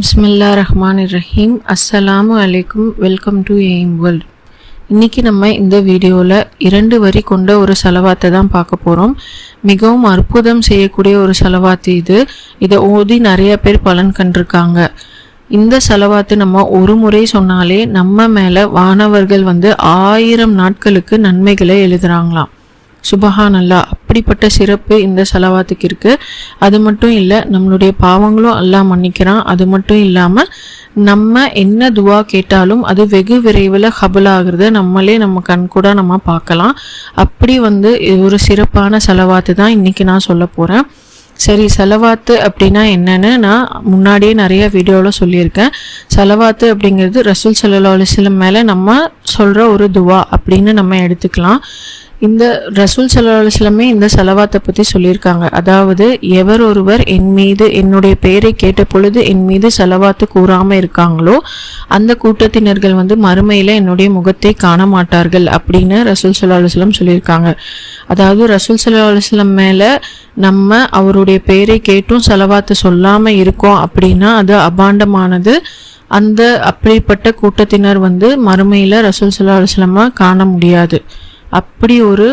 பிஸ்மில்லா ரஹ்மான் ரஹீம் அஸ்ஸலாமு அலைக்கும் welcome to aim world இன்றைக்கி நம்ம இந்த வீடியோவில் இரண்டு வரி கொண்ட ஒரு செலவாத்தை தான் பார்க்க போகிறோம் மிகவும் அற்புதம் செய்யக்கூடிய ஒரு செலவாத்து இது. இதை ஓதி நிறைய பேர் பலன் கண்டிருக்காங்க. இந்த செலவாத்து நம்ம ஒரு முறை சொன்னாலே நம்ம மேலே வானவர்கள் வந்து ஆயிரம் நாட்களுக்கு நன்மைகளை சுபஹான் அல்லா அப்படிப்பட்ட சிறப்பு இந்த செலவாத்துக்கு இருக்கு அது மட்டும் இல்லை நம்மளுடைய பாவங்களும் அல்லா மன்னிக்கிறான். அது மட்டும் இல்லாமல் நம்ம என்ன துவா கேட்டாலும் அது வெகு விரைவில் ஹபுல் நம்மளே நம்ம கண் கூட நம்ம பார்க்கலாம். அப்படி வந்து ஒரு சிறப்பான செலவாத்து தான் இன்றைக்கி நான் சொல்ல போகிறேன் சரி செலவாத்து அப்படின்னா என்னன்னு நான் முன்னாடியே நிறைய வீடியோவில் சொல்லியிருக்கேன். செலவாத்து அப்படிங்கிறது ரசூல் சல்லா அலிஸ்லம் மேலே நம்ம சொல்கிற ஒரு துவா அப்படின்னு நம்ம எடுத்துக்கலாம். இந்த ரசூல் சல்லா அலுவலமே இந்த செலவாத்தை பற்றி சொல்லியிருக்காங்க. அதாவது எவர் ஒருவர் என் மீது என்னுடைய பெயரை கேட்ட பொழுது என் மீது செலவாத்து கூறாமல் இருக்காங்களோ அந்த கூட்டத்தினர்கள் வந்து மறுமையில் என்னுடைய முகத்தை காண மாட்டார்கள் அப்படின்னு ரசூல் சல்லா அலுவலம் சொல்லியிருக்காங்க. அதாவது ரசூல் சல்லா அலுவலம் மேலே நம்ம அவருடைய பெயரை கேட்டும் செலவாத்து சொல்லாமல் இருக்கோம் அப்படின்னா அது அபாண்டமானது. அந்த அப்படிப்பட்ட கூட்டத்தினர் வந்து மறுமையில் ரசூல் சல்லா அலுவலமாக காண முடியாது. அப்படி ஒரு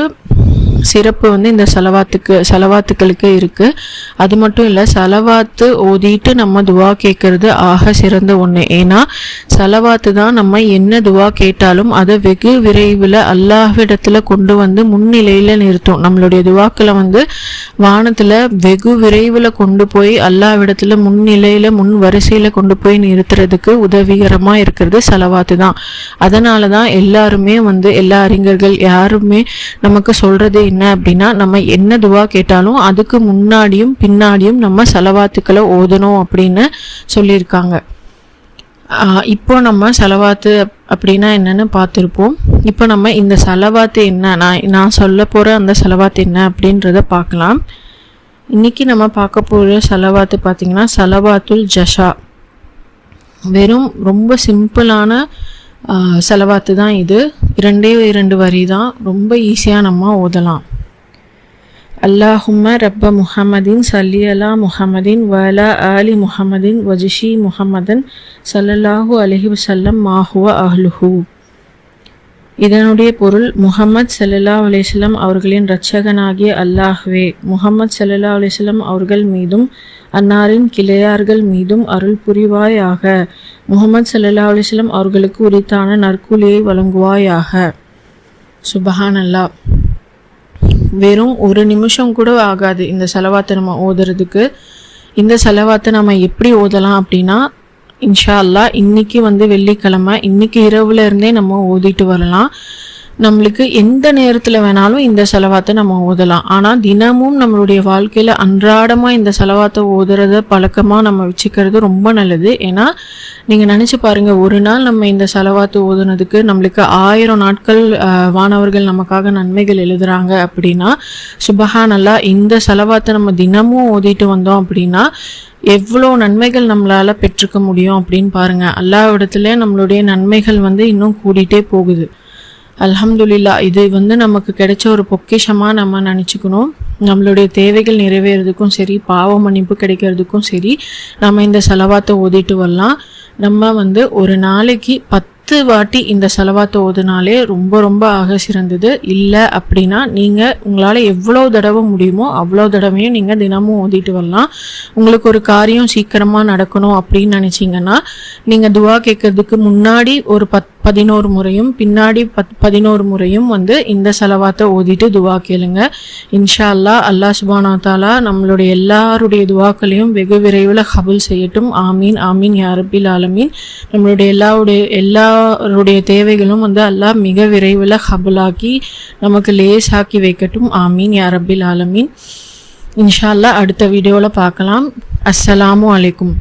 சிறப்பு வந்து இந்த செலவாத்துக்கு செலவாத்துக்களுக்கு இருக்குது அது மட்டும் இல்லை செலவாத்து ஓதிட்டு நம்ம துவா கேட்கறது ஆக சிறந்த ஒன்று ஏன்னா செலவாத்து தான் நம்ம என்ன துவா கேட்டாலும் அதை வெகு விரைவில் அல்லாஹ்விடத்தில் கொண்டு வந்து முன்னிலையில் நிறுத்தும். நம்மளுடைய துவாக்களை வந்து வானத்தில் வெகு விரைவில் கொண்டு போய் அல்லாஹ்விடத்தில் முன்னிலையில் முன் வரிசையில் கொண்டு போய் நிறுத்துறதுக்கு உதவிகரமாக இருக்கிறது செலவாத்து தான். அதனால தான் எல்லாருமே வந்து எல்லா அறிஞர்கள் யாருமே நமக்கு சொல்கிறது என்ன அப்படின்னா நம்ம என்ன துவா கேட்டாலும் அதுக்கு முன்னாடியும் பின்னாடியும் நம்ம செலவாத்துக்களை ஓதணும் அப்படின்னு சொல்லியிருக்காங்க. இப்போ நம்ம செலவாத்து அப்படின்னா என்னன்னு பார்த்துருப்போம். இப்போ நம்ம இந்த செலவாத்து என்ன நான் நான் சொல்ல போகிற அந்த செலவாத்து என்ன அப்படின்றத பார்க்கலாம். இன்றைக்கி நம்ம பார்க்க போகிற செலவாத்து பார்த்திங்கன்னா செலவாத்துல் ஜஷா. வெறும் ரொம்ப சிம்பிளான செலவாத்து தான் இது. இரண்டே இரண்டு வரி தான் ரொம்ப ஈஸியாக நம்ம ஓதலாம். அல்லாஹும்ம ரப்ப முஹம்மதின் சல்லி அலா முஹம்மதின் வலா அலி முஹம்மதின் வஜிஷி முஹம்மதன் சல்லல்லாஹு அலஹி வசல்லம் மாஹுவ அஹ்லுஹு. இதனுடைய பொருள் முகமது சல்லல்லா அலிஸ்லம் அவர்களின் இரட்சகனாகிய அல்லாஹ்வே. முகமது சல்லல்லா அலிஸ்லம் அவர்கள் மீதும் அன்னாரின் கிளையார்கள் மீதும் அருள் புரிவாயாக. முகமது சல்லா அலிஸ்லம் அவர்களுக்கு உரித்தான நற்கூலியை வழங்குவாயாக. சுபஹானல்லா வெறும் ஒரு நிமிஷம் கூட ஆகாது இந்த செலவாத்தை நம்ம ஓதுறதுக்கு. இந்த செலவாத்தை நம்ம எப்படி ஓதலாம் அப்படின்னா இன்ஷா அல்லா இன்னைக்கு வந்து வெள்ளிக்கிழமை இன்னைக்கு இரவுல இருந்தே நம்ம ஓதிட்டு வரலாம். நம்மளுக்கு எந்த நேரத்தில் வேணாலும் இந்த செலவாத்தை நம்ம ஓதலாம். ஆனால் தினமும் நம்மளுடைய வாழ்க்கையில் அன்றாடமாக இந்த செலவாத்தை ஓதுறத பழக்கமாக நம்ம வச்சுக்கிறது ரொம்ப நல்லது. ஏன்னா நீங்கள் நினச்சி பாருங்கள் ஒரு நாள் நம்ம இந்த செலவாத்தை ஓதுனதுக்கு நம்மளுக்கு ஆயிரம் நாட்கள் வானவர்கள் நமக்காக நன்மைகள் எழுதுறாங்க அப்படின்னா சுபஹானல்லா இந்த செலவாத்தை நம்ம தினமும் ஓதிட்டு வந்தோம் அப்படின்னா எவ்வளோ நன்மைகள் நம்மளால் பெற்றுக்க முடியும் அப்படின்னு பாருங்கள் எல்லா இடத்துலையும் நம்மளுடைய நன்மைகள் வந்து இன்னும் கூடிட்டே போகுது. அல்ஹம்துலில்லா இது வந்து நமக்கு கிடைச்ச ஒரு பொக்கிஷமாக நம்ம நினச்சிக்கணும். நம்மளுடைய தேவைகள் நிறைவேறதுக்கும் சரி பாவ மன்னிப்பு கிடைக்கிறதுக்கும் சரி நம்ம இந்த செலவாத்தை ஓதிட்டு வரலாம். நம்ம வந்து ஒரு நாளைக்கு பத்து பத்து வாட்டி இந்த செலவாத்தை ஓதுனாலே ரொம்ப ரொம்ப ஆக சிறந்தது. இல்லை அப்படின்னா நீங்கள் உங்களால் எவ்வளோ தடவை முடியுமோ அவ்வளோ தடவையும் நீங்கள் தினமும் ஓதிட்டு வரலாம். உங்களுக்கு ஒரு காரியம் சீக்கிரமாக நடக்கணும் அப்படின்னு நினச்சிங்கன்னா நீங்கள் துவா கேட்கறதுக்கு முன்னாடி ஒரு பத் பதினோரு முறையும் பின்னாடி பத் பதினோரு முறையும் வந்து இந்த செலவாத்தை ஓதிட்டு துவா கேளுங்க. இன்ஷா அல்லா அல்லா சுபானா தாலா நம்மளுடைய எல்லாருடைய துவாக்களையும் வெகு விரைவில் ஹபுல் செய்யட்டும். ஆமீன் ஆமீன் யாரபில் ஆலமீன். நம்மளுடைய எல்லாருடைய எல்லாருடைய தேவைகளும் வந்து அல்லாஹ் மிக விரைவில் ஹபுலாக்கி நமக்கு லேசாக்கி வைக்கட்டும். ஆமீன் யாரபில் ஆலமீன். இன்ஷா அல்லா அடுத்த வீடியோவில் பார்க்கலாம். அஸ்ஸலாமு அலைக்கும்.